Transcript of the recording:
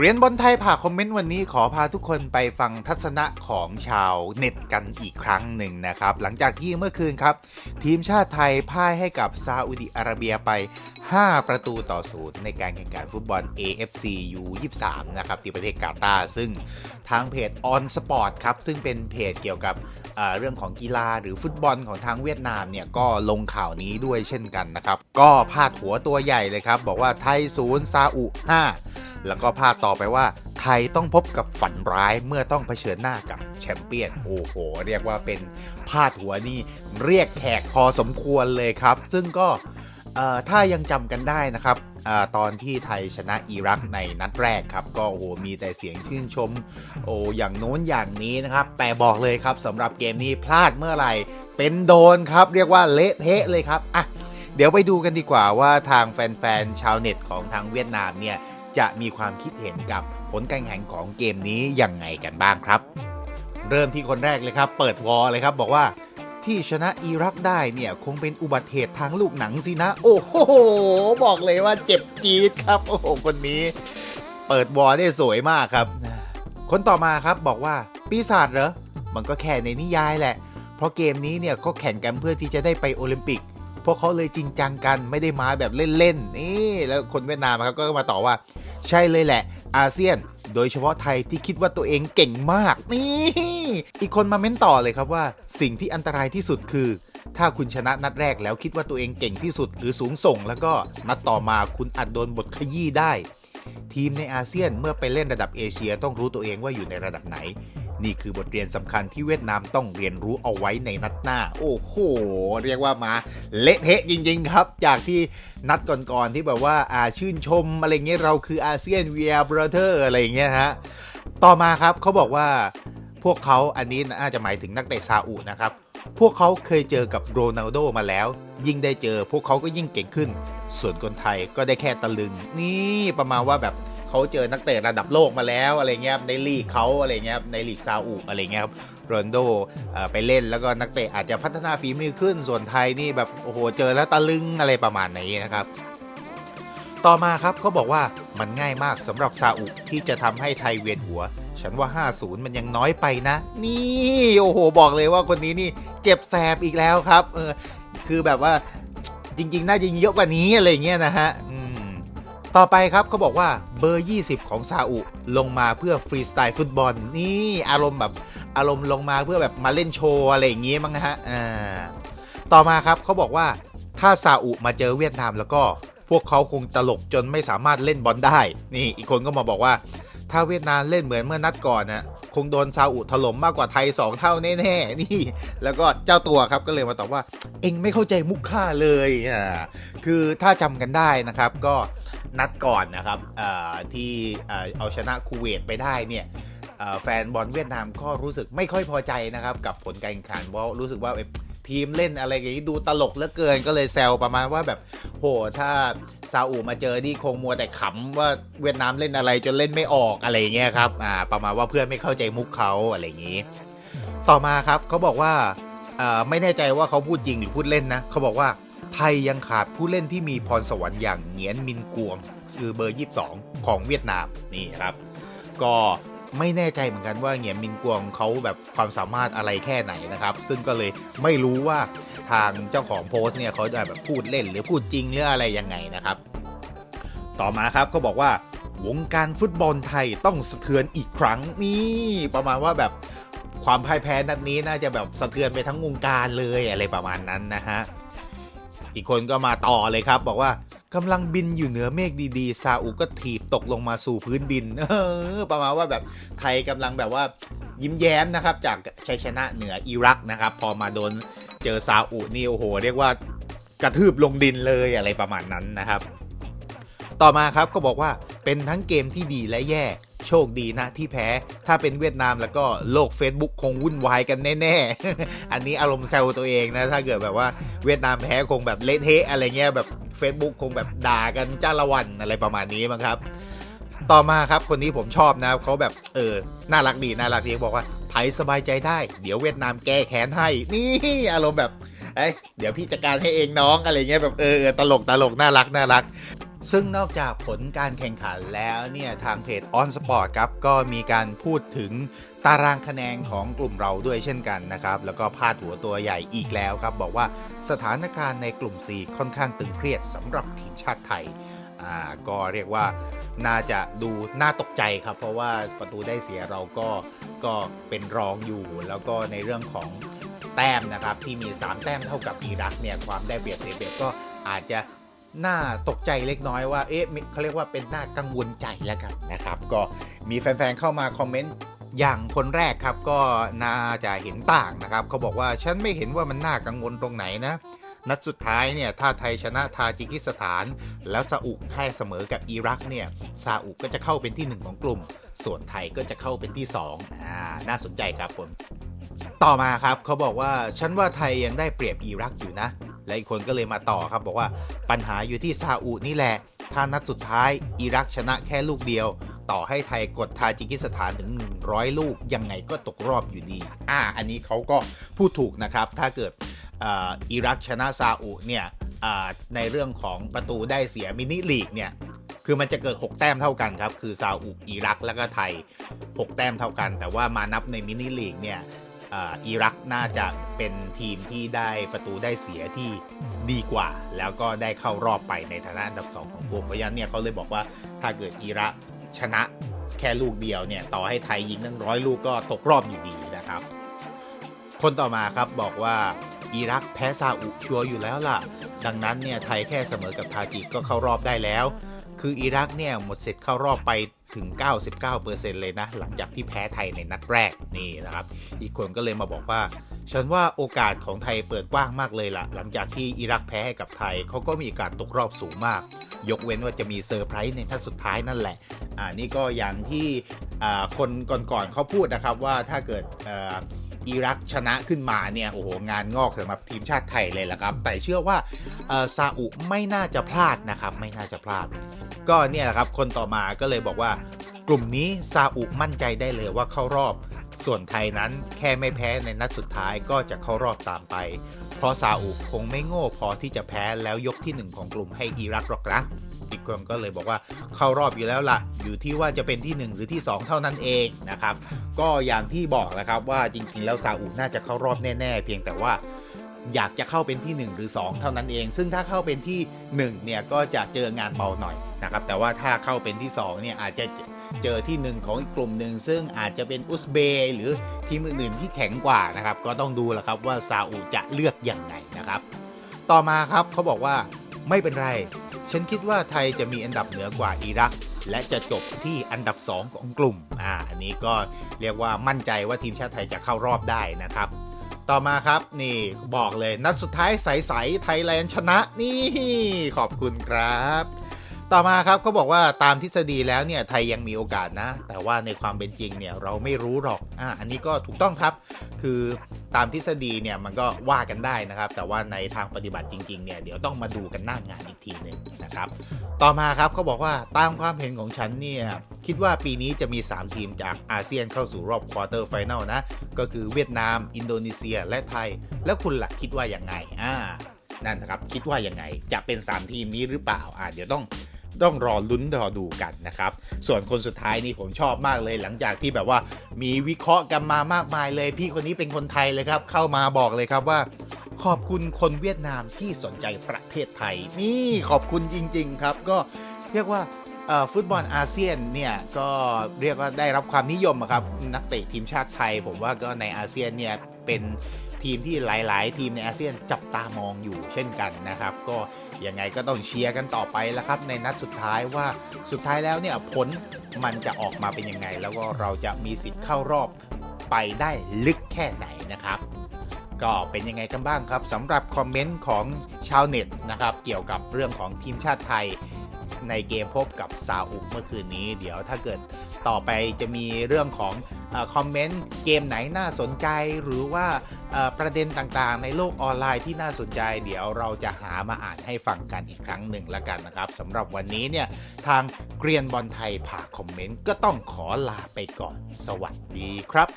เรียนบอลไทยผ่าคอมเมนต์วันนี้ขอพาทุกคนไปฟังทัศนะของชาวเน็ตกันอีกครั้งหนึ่งนะครับ หลังจากที่เมื่อคืนครับ ทีมชาติไทยพ่ายให้กับซาอุดิอาระเบียไป 5 ประตูต่อศูนย์ในการแข่งขันฟุตบอล AFC U23 นะครับที่ประเทศกาตาร์ซึ่งทางเพจ On Sport ครับ ซึ่งเป็นเพจเกี่ยวกับเเรื่องของกีฬาหรือฟุตบอลของทางเวียดนามเนี่ยก็ลงข่าวนี้ด้วยเช่นกันนะครับก็พาดหัวตัวใหญ่เลยครับ บอกว่าไทยศูนย์ซาอุ5 แล้วก็พาดต่อไปว่า ไทยต้องพบกับฝันร้ายเมื่อต้องเผชิญหน้ากับแชมเปี้ยน โอ้โห เรียกว่าเป็นพาดหัวนี่เรียกแขกพอสมควรเลยครับ ซึ่งก็ถ้ายังจำกันได้นะครับอตอนที่ไทยชนะอิรักในนัดแรกครับ ก็โอ้โหมีแต่เสียงชื่นชม โอ้อย่างโน้นอย่างนี้นะครับ แต่บอกเลยครับสำหรับเกมนี้พลาดเมื่อไหร่ เป็นโดนครับ เรียกว่าเละเทะเลยครับอะเดี๋ยวไปดูกันดีกว่าว่าทางแฟนๆชาวเน็ตของทางเวียดนามเนี่ย จะมีความคิดเห็นกับผลการแข่งของเกมนี้ยังไงกันบ้างครับ เริ่มที่คนแรกเลยครับ เปิดวอลเลยครับบอกว่าที่ชนะอิรักได้เนี่ยคงเป็นอุบัติเหตุทางลูกหนังสินะ โอ้โห บอกเลยว่าเจ็บจี๊ดครับ โอ้โห คนนี้ เปิดวอลได้สวยมากครับ คนต่อมาครับบอกว่าปีศาจเหรอ มันก็แค่ในนิยายแหละ เพราะเกมนี้เนี่ยเขาแข่งกันเพื่อที่จะได้ไปโอลิมปิก วกเขาเลยจริงจังกันไม่ได้มาแบบเล่นๆนี่แล้วคนเวียดนามครับก็มาต่อว่า ใช่เลยแหละ อาเซียน โดยเฉพาะไทยที่คิดว่าตัวเองเก่งมากนี่อีกคนมาเม้นต่อเลยครับว่า สิ่งที่อันตรายที่สุดคือ ถ้าคุณชนะนัดแรกแล้วคิดว่าตัวเองเก่งที่สุด หรือสูงส่ง แล้วก็นัดต่อมาคุณอาจโดนบทขยี้ได้ ทีมในอาเซียนเมื่อไปเล่นระดับเอเชียต้องรู้ตัวเองว่าอยู่ในระดับไหน นี่คือบทเรียนสำคัญที่เวียดนามต้องเรียนรู้เอาไว้ในนัดหน้า โอ้โห เรียกว่ามาเละเทะจริงๆครับ จากที่นัดก่อนๆที่แบบว่าอาชื่นชมอะไรเงี้ยเราคืออาเซียนเวียบรเธอร์อะไรเงี้ยฮะ ต่อมาครับเขาบอกว่าพวกเขาอันนี้น่าจะหมายถึงนักเตะซาอุนะครับ พวกเขาเคยเจอกับโรนัลโดมาแล้ว ยิ่งได้เจอ พวกเขาก็ยิ่งเก่งขึ้น ส่วนคนไทยก็ได้แค่ตะลึง นี่ประมาณว่าแบบ เขาเจอนักเตะระดับโลกมาแล้วอะไรเงี้ยในลีกเขาอะไรเงี้ยในลีกซาอุอะไรเงี้ยครับโรนโดไปเล่นแล้วก็นักเตะอาจจะพัฒนาฝีมือขึ้นส่วนไทยนี่แบบโอ้โหเจอแล้วตะลึงอะไรประมาณนี้นะครับ ต่อมาครับเขาบอกว่ามันง่ายมากสำหรับซาอุที่จะทำให้ไทยเวียนหัวฉันว่า 50 มันยังน้อยไปนะ นี่โอ้โห บอกเลยว่าคนนี้นี่เจ็บแสบอีกแล้วครับ เออ คือแบบว่าจริง ๆ น่าจะเยอะกว่านี้อะไรเงี้ยนะฮะ ต่อไปครับเขาบอกว่าเบอร์ 20 ของซาอุลงมาเพื่อฟรีสไตล์ฟุตบอลนี่อารมณ์แบบอารมณ์ลงมาเพื่อแบบมาเล่นโชว์อะไรอย่างงี้มั้งนะฮะอ่าต่อมาครับเขาบอกว่าถ้าซาอุมาเจอเวียดนามแล้วก็พวกเขาคงตลกจนไม่สามารถเล่นบอลได้ นี่อีกคนก็มาบอกว่า ถ้าเวียดนามเล่นเหมือนเมื่อนัดก่อนนะคงโดนซาอุถล่มมากกว่าไทย 2 เท่าแน่ๆนี่ แล้วก็เจ้าตัวครับก็เลยมาตอบว่า เองไม่เข้าใจมุกค่าเลยอ่าคือถ้าจำกันได้นะครับก็นัดก่อนนะครับที่เอาชนะคูเวตไปได้เนี่ยแฟนบอลเวียดนามก็รู้สึกไม่ค่อยพอใจนะครับ กับผลการแข่งขันเพราะรู้สึกว่าทีมเล่นอะไรอย่างนี้ดูตลกเหลือเกินก็เลยแซวประมาณว่าแบบโหถ้า ซาอุมาเจอนี่คงมัวแต่ขำว่าเวียดนามเล่นอะไรจนเล่นไม่ออกอะไรเงี้ยครับอ่าประมาณว่าเพื่อนไม่เข้าใจมุกเขาอะไรอย่างนี้ ต่อมาครับเขาบอกว่าไม่แน่ใจว่าเขาพูดจริงหรือพูดเล่นนะเขาบอกว่าไทยยังขาดผู้เล่นที่มีพรสวรรค์อย่างเงียนมินกวงคือเบอร์ 22 ของเวียดนามนี่ครับ ก็ ไม่แน่ใจเหมือนกันว่าเงียนมินกวงเขาแบบความสามารถอะไรแค่ไหนนะครับ ซึ่งก็เลยไม่รู้ว่าทางเจ้าของโพสต์เนี่ยเขาจะแบบพูดเล่นหรือพูดจริงหรืออะไรยังไงนะครับ ต่อมาครับก็บอกว่าวงการฟุตบอลไทยต้องสะเทือนอีกครั้งนี่ประมาณว่าแบบความพ่ายแพ้นัดนี้น่าจะแบบสะเทือนไปทั้งวงการเลยอะไรประมาณนั้นนะฮะอีกคนก็มาต่อเลยครับ บอกว่า กำลังบินอยู่เหนือเมฆดีๆ ซาอุก็ถีบตกลงมาสู่พื้นดิน เออ ประมาณว่าแบบไทยกำลังแบบว่ายิ้มแย้มนะครับ จากชัยชนะเหนืออิรักนะครับ พอมาโดนเจอซาอุนี่โอ้โห เรียกว่ากระทืบลงดินเลยอะไรประมาณนั้นนะครับ ต่อมาครับก็บอกว่า เป็นทั้งเกมที่ดีและแย่ โชคดีนะที่แพ้ ถ้าเป็นเวียดนามแล้วก็โลก Facebook คงวุ่นวายกันแน่ๆ อันนี้อารมณ์แซวตัวเองนะ ถ้าเกิดแบบว่าเวียดนามแพ้คงแบบเละเทะอะไรเงี้ยแบบ Facebook คงแบบด่ากันจ้าละวันอะไรประมาณนี้มั้งครับ ต่อมาครับคนนี้ผมชอบนะเขาแบบเออน่ารักดีน่ารักดีบอกว่าไทยสบายใจได้ เดี๋ยวเวียดนามแก้แค้นให้ นี่อารมณ์แบบเอ้ยเดี๋ยวพี่จัดการให้เองน้องอะไรเงี้ยแบบเออตลกตลกน่ารักน่ารัก ซึ่งนอกจากผลการแข่งขันแล้วเนี่ยทางเพจ On Sport ครับก็มีการพูดถึงตารางคะแนนของกลุ่มเราด้วยเช่นกันนะครับ แล้วก็พาดหัวตัวใหญ่อีกแล้วครับ บอกว่าสถานการณ์ในกลุ่ม C ค่อนข้างตึงเครียดสำหรับทีมชาติไทยอ่าก็เรียกว่าน่าจะดูน่าตกใจครับ เพราะว่าประตูได้เสียเราก็ก็เป็นรองอยู่ แล้วก็ในเรื่องของแต้มนะครับที่มี 3 แต้มเท่ากับอิรักเนี่ยความได้เปรียบเสียเปรียบก็อาจจะ น่าตกใจเล็กน้อยว่า เอ๊ะเขาเรียกว่าเป็นหน้ากังวลใจแล้วกันนะครับ ก็มีแฟนๆเข้ามาคอมเมนต์อย่างคนแรกครับก็น่าจะเห็นต่างนะครับเขาบอกว่าฉันไม่เห็นว่ามันน่ากังวลตรงไหนนะ นัดสุดท้ายเนี่ยถ้าไทยชนะทาจิกิสถาน แล้วซาอุให้เสมอกับอิรักเนี่ยซาอุก็จะเข้าเป็นที่หนึ่งของกลุ่ม ส่วนไทยก็จะเข้าเป็นที่สองอ่าน่าสนใจครับผมต่อมาครับเขาบอกว่าฉันว่าไทยยังได้เปรียบอิรักอยู่นะ และอีกคนก็เลยมาต่อครับบอกว่าปัญหาอยู่ที่ซาอุนี่แหละ ถ้านัดสุดท้ายอิรักชนะแค่ลูกเดียว ต่อให้ไทยกดทาจิกิสถานถึง 100 ลูก ยังไงก็ตกรอบอยู่ดี อ่า อันนี้เขาก็พูดถูกนะครับ ถ้าเกิดอ,อิรักชนะซาอุเนี่ยในเรื่องของประตูได้เสียมินิลีกเนี่ยคือมันจะเกิด 6 แต้มเท่ากันครับ คือซาอุอิรัก แล้วก็ไทย 6 แต้มเท่ากัน แต่ว่ามานับในมินิลีกเนี่ย อิรักน่าจะเป็นทีมที่ได้ประตูได้เสียที่ดีกว่า แล้วก็ได้เข้ารอบไปในฐานะอันดับ 2 ของกลุ่มเพราะฉะนั้นเนี่ยเขาเลยบอกว่าถ้าเกิดอิรักชนะแค่ลูกเดียวเนี่ยต่อให้ไทยยิงตั้งร้อยลูกก็ตกรอบอยู่ดีนะครับ คนต่อมาครับบอกว่าอิรักแพ้ซาอุชัวอยู่แล้วล่ะ ดังนั้นเนี่ยไทยแค่เสมอกับทาจิกก็เข้ารอบได้แล้ว คืออิรักเนี่ยหมดสิทธิ์เข้ารอบไป ถึง 99%เลยนะ หลังจากที่แพ้ไทยในนัดแรกนี่นะครับ อีกคนก็เลยมาบอกว่า ฉันว่าโอกาสของไทยเปิดกว้างมากเลยล่ะ หลังจากที่อิรักแพ้ให้กับไทยเขาก็มีโอกาสตกรอบสูงมาก ยกเว้นว่าจะมีเซอร์ไพรส์ในนัดสุดท้ายนั่นแหละ อ่านี่ก็อย่างที่คนก่อนๆเขาพูดนะครับว่าถ้าเกิดอิรักชนะขึ้นมาเนี่ยโอ้โหงานงอกสำหรับทีมชาติไทยเลยละครับ แต่เชื่อว่าซาอุไม่น่าจะพลาดนะครับ ไม่น่าจะพลาด ก็เนี่ยแหละครับคนต่อมาก็เลยบอกว่ากลุ่มนี้ซาอุมั่นใจได้เลยว่าเข้ารอบ ส่วนไทยนั้นแค่ไม่แพ้ในนัดสุดท้ายก็จะเข้ารอบตามไป เพราะซาอุคงไม่โง่พอที่จะแพ้แล้วยกที่หนึ่งของกลุ่มให้อิรักหรอกนะอีกคนก็เลยบอกว่าเข้ารอบอยู่แล้วล่ะ อยู่ที่ว่าจะเป็นที่ 1 หรือที่ 2 เท่านั้นเองนะครับ ก็อย่างที่บอกนะครับว่าจริงๆ แล้วซาอุน่าจะเข้ารอบแน่ ๆ เพียงแต่ว่า อยากจะเข้าเป็นที่ 1 หรือ 2 เท่านั้นเอง ซึ่งถ้าเข้าเป็นที่1เนี่ยก็จะเจองานเบาหน่อยนะครับแต่ว่าถ้าเข้าเป็นที่2เนี่ยอาจจะเจอที่ 1 ของอีกกลุ่มหนึ่งซึ่งอาจจะเป็นอุซเบย์หรือทีมอื่นๆที่แข็งกว่านะครับก็ต้องดูแหละครับว่าซาอุจะเลือกอย่างไงนะครับ ต่อมาครับเขาบอกว่าไม่เป็นไร ฉันคิดว่าไทยจะมีอันดับเหนือกว่าอิรัก และจะจบที่อันดับ 2 ของกลุ่ม อ่า อันนี้ก็เรียกว่ามั่นใจว่าทีมชาติไทยจะเข้ารอบได้นะครับ ต่อมาครับนี่บอกเลยนัดสุดท้ายใสๆไทยแลนด์ชนะนี่ ขอบคุณครับ ต่อมาครับเขาบอกว่าตามทฤษฎีแล้วเนี่ยไทยยังมีโอกาสนะ แต่ว่าในความเป็นจริงเนี่ยเราไม่รู้หรอกอ่าอันนี้ก็ถูกต้องครับ คือ ตามทฤษฎีเนี่ยมันก็ว่ากันได้นะครับ แต่ว่าในทางปฏิบัติจริงๆเนี่ยเดี๋ยวต้องมาดูกันหน้างานอีกทีหนึ่งนะครับ ต่อมาครับเขาบอกว่าตามความเห็นของฉันเนี่ยคิดว่าปีนี้จะมี 3 ทีมจากอาเซียนเข้าสู่รอบควอเตอร์ไฟแนลนะ ก็คือเวียดนาม อินโดนีเซีย และไทย แล้วคุณล่ะคิดว่าอย่างไงอ่านั่นนะครับคิดว่าอย่างไงจะเป็น 3 ทีมนี้หรือเปล่าอ่าเดี๋ยวต้อง ต้องรอลุ้นรอดูกันนะครับ ส่วนคนสุดท้ายนี่ผมชอบมากเลยหลังจากที่แบบว่ามีวิเคราะห์กันมามากมายเลย พี่คนนี้เป็นคนไทยเลยครับ เข้ามาบอกเลยครับว่าขอบคุณคนเวียดนามที่สนใจประเทศไทย นี่ขอบคุณจริง ๆ ครับ ก็เรียกว่าฟุตบอลอาเซียนเนี่ยก็เรียกว่าได้รับความนิยมครับนักเตะทีมชาติไทย ผมว่าก็ในอาเซียนเนี่ยเป็น ทีมที่หลาย ๆ ทีมในอาเซียนจับตามองอยู่เช่นกันนะครับ ก็ยังไงก็ต้องเชียร์กันต่อไปแล้วครับ ในนัดสุดท้ายว่าสุดท้ายแล้วเนี่ยผลมันจะออกมาเป็นยังไง แล้วก็เราจะมีสิทธิ์เข้ารอบไปได้ลึกแค่ไหนนะครับก็เป็นยังไงกันบ้างครับสำหรับคอมเมนต์ของชาวเน็ตนะครับ เกี่ยวกับเรื่องของทีมชาติไทย ในเกมพบกับซาอุเมื่อคืนนี้ เดี๋ยวถ้าเกิดต่อไปจะมีเรื่องของอคอมเมนต์เกมไหนน่าสนใจหรือว่าประเด็นต่างๆ ในโลกออนไลน์ที่น่าสนใจ เดี๋ยวเราจะหามาอ่านให้ฟังกันอีกครั้งหนึ่งละกันนะครับสำหรับวันนี้เนี่ยทางเกรียนบอลไทยผ่าคอมเมนต์ก็ต้องขอลาไปก่อน สวัสดีครับ